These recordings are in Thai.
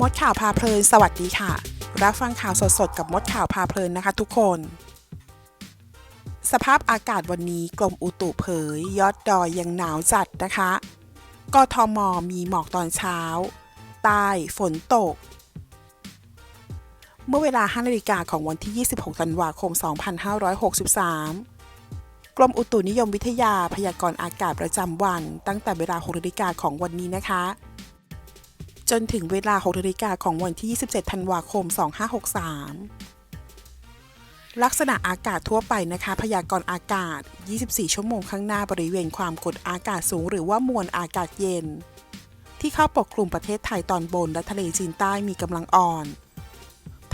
มดข่าวพาเพลิน สวัสดีค่ะ รับฟังข่าวสดๆ กับมดข่าวพาเพลินนะคะทุกคน สภาพอากาศวันนี้กรมอุตุเผย ยอดดอยยังหนาวจัดนะคะ กทมมีหมอกตอนเช้า ใต้ฝนตก เมื่อเวลา 5 นาฬิกาของวันที่ 26 ธันวาคม 2563กรมอุตุนิยมวิทยาพยากรณ์อากาศประจำวัน ตั้งแต่เวลา6นาฬิกาของวันนี้นะคะ จนถึงเวลา6นาฬิกาของวันที่ 27 ธันวาคม 2563 ลักษณะอากาศทั่วไปนะคะ พยากรณ์อากาศ 24 ชั่วโมงข้างหน้าบริเวณความกดอากาศสูง หรือว่ามวลอากาศเย็น ที่เข้าปกคลุมประเทศไทยตอนบนและทะเลจีนใต้มีกำลังอ่อน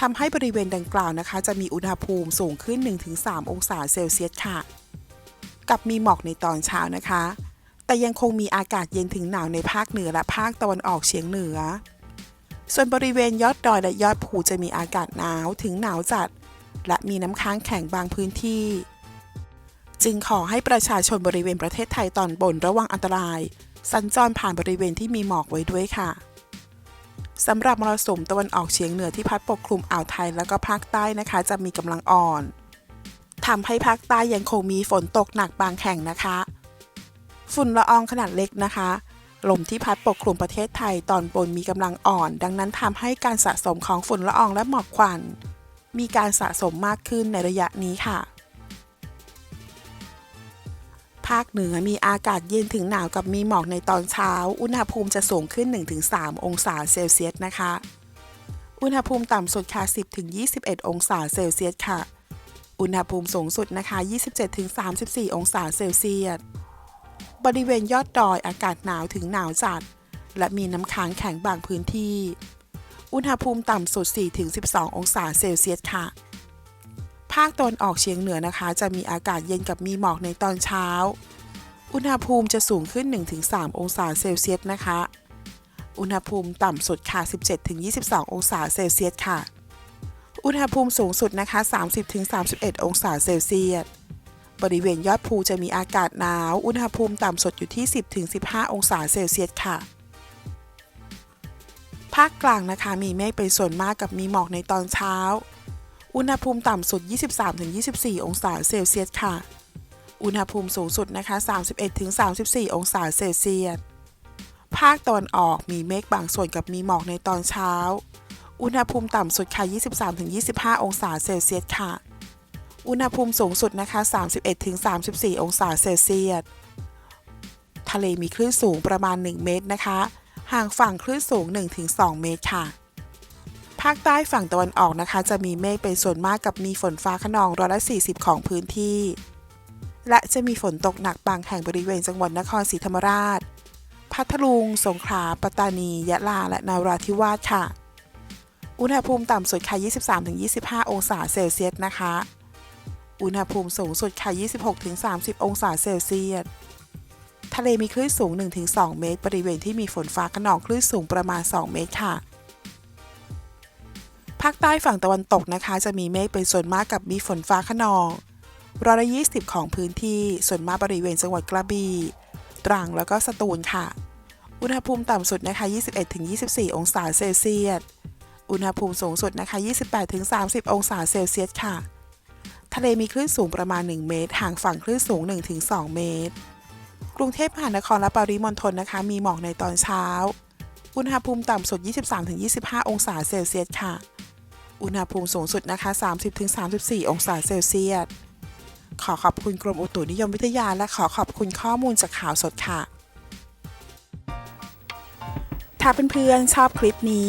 ทำให้บริเวณดังกล่าวนะคะ จะมีอุณหภูมิสูงขึ้น 1-3 องศาเซลเซียสค่ะ กับมีหมอกในตอนเช้านะคะ แต่ยังคงมีอากาศเย็นถึงหนาวในภาคเหนือและภาคตะวันออกเฉียงเหนือ ส่วนบริเวณยอดดอยและยอดภูจะมีอากาศหนาวถึงหนาวจัด และมีน้ำค้างแข็งบางพื้นที่ จึงขอให้ประชาชนบริเวณประเทศไทยตอนบนระวังอันตราย สัญจรผ่านบริเวณที่มีหมอกไว้ด้วยค่ะสำหรับมรสุมตะวันออกเฉียงเหนือที่พัดปกคลุมอ่าวไทยแล้วก็ภาคใต้นะคะ จะมีกำลังอ่อนทำให้ภาคใต้ยังคงมีฝนตกหนักบางแห่งนะคะ ฝุ่นละอองขนาดเล็กนะคะ ลมที่พัดปกคลุมประเทศไทยตอนบนมีกำลังอ่อน ดังนั้นทำให้การสะสมของฝุ่นละอองและหมอกควัน มีการสะสมมากขึ้นในระยะนี้ค่ะ ภาคเหนือมีอากาศเย็นถึงหนาวกับมีหมอกในตอนเช้า อุณหภูมิจะสูงขึ้น 1-3 องศาเซลเซียสนะคะ อุณหภูมิต่ำสุดค่ะ 10-21 องศาเซลเซียสค่ะ อุณหภูมิสูงสุดนะคะ 27-34 องศาเซลเซียส บริเวณยอดดอยอากาศหนาวถึงหนาวจัด และมีน้ำค้างแข็งบางพื้นที่ อุณหภูมิต่ำสุด 4-12 องศาเซลเซียสค่ะ ภาคตะวันออกเฉียงเหนือนะคะ จะมีอากาศเย็นกับมีหมอกในตอนเช้า อุณหภูมิจะสูงขึ้น 1-3 องศาเซลเซียสนะคะ อุณหภูมิต่ำสุดค่ะ 17-22 องศาเซลเซียสค่ะ อุณหภูมิสูงสุดนะคะ 30-31 องศาเซลเซียส บริเวณยอดภูจะมีอากาศหนาว อุณหภูมิต่ำสุดอยู่ที่ 10-15 องศาเซลเซียสค่ะ ภาคกลางนะคะมีเมฆเป็นส่วนมากกับมีหมอกในตอนเช้า อุณหภูมิต่ำสุด 23-24 องศาเซลเซียสค่ะ อุณหภูมิสูงสุดนะคะ 31-34 องศาเซลเซียส ภาคตะวันออกมีเมฆบางส่วนกับมีหมอกในตอนเช้า อุณหภูมิต่ำสุดค่ะ 23-25 องศาเซลเซียสค่ะ อุณหภูมิสูงสุดนะคะ 31-34 องศาเซลเซียส ทะเลมีคลื่นสูงประมาณ 1 เมตรนะคะ ห่างฝั่งคลื่นสูง 1-2 เมตรค่ะ ภาคใต้ฝั่งตะวันออกนะคะ จะมีเมฆเป็นส่วนมากกับมีฝนฟ้าขนองร้อยละ 40 ของพื้นที่ และจะมีฝนตกหนักบางแห่งบริเวณจังหวัดนครศรีธรรมราช พัทลุง สงขลา ปัตตานี ยะลา และนาราธิวาสค่ะ อุณหภูมิต่ำสุดค่ะ 23-25 องศาเซลเซียสนะคะ อุณหภูมิสูงสุดค่ะ 26-30 องศาเซลเซียส ทะเลมีคลื่นสูง 1-2 เมตร บริเวณที่มีฝนฟ้าขนองคลื่นสูงประมาณ 2 เมตรค่ะ ภาคใต้ฝั่งตะวันตกนะคะ จะมีเมฆเป็นส่วนมากกับมีฝนฟ้าขนองร้อยละ20ของพื้นที่ ส่วนมากบริเวณจังหวัดกระบี่ ตรังแล้วก็สตูลค่ะ อุณหภูมิต่ำสุดนะคะ 21-24 องศาเซลเซียส อุณหภูมิสูงสุดนะคะ 28-30 องศาเซลเซียสค่ะ ทะเลมีคลื่นสูงประมาณ 1 เมตร ห่างฝั่งคลื่นสูง 1-2 เมตร กรุงเทพมหานครและปริมณฑลนะคะ มีหมอกในตอนเช้า อุณหภูมิต่ำสุด 23-25 องศาเซลเซียสค่ะ อุณหภูมิสูงสุดนะคะ 30-34 องศาเซลเซียส ขอขอบคุณกรมอุตุนิยมวิทยา และขอขอบคุณข้อมูลจากข่าวสดค่ะ ถ้าเพื่อนๆชอบคลิปนี้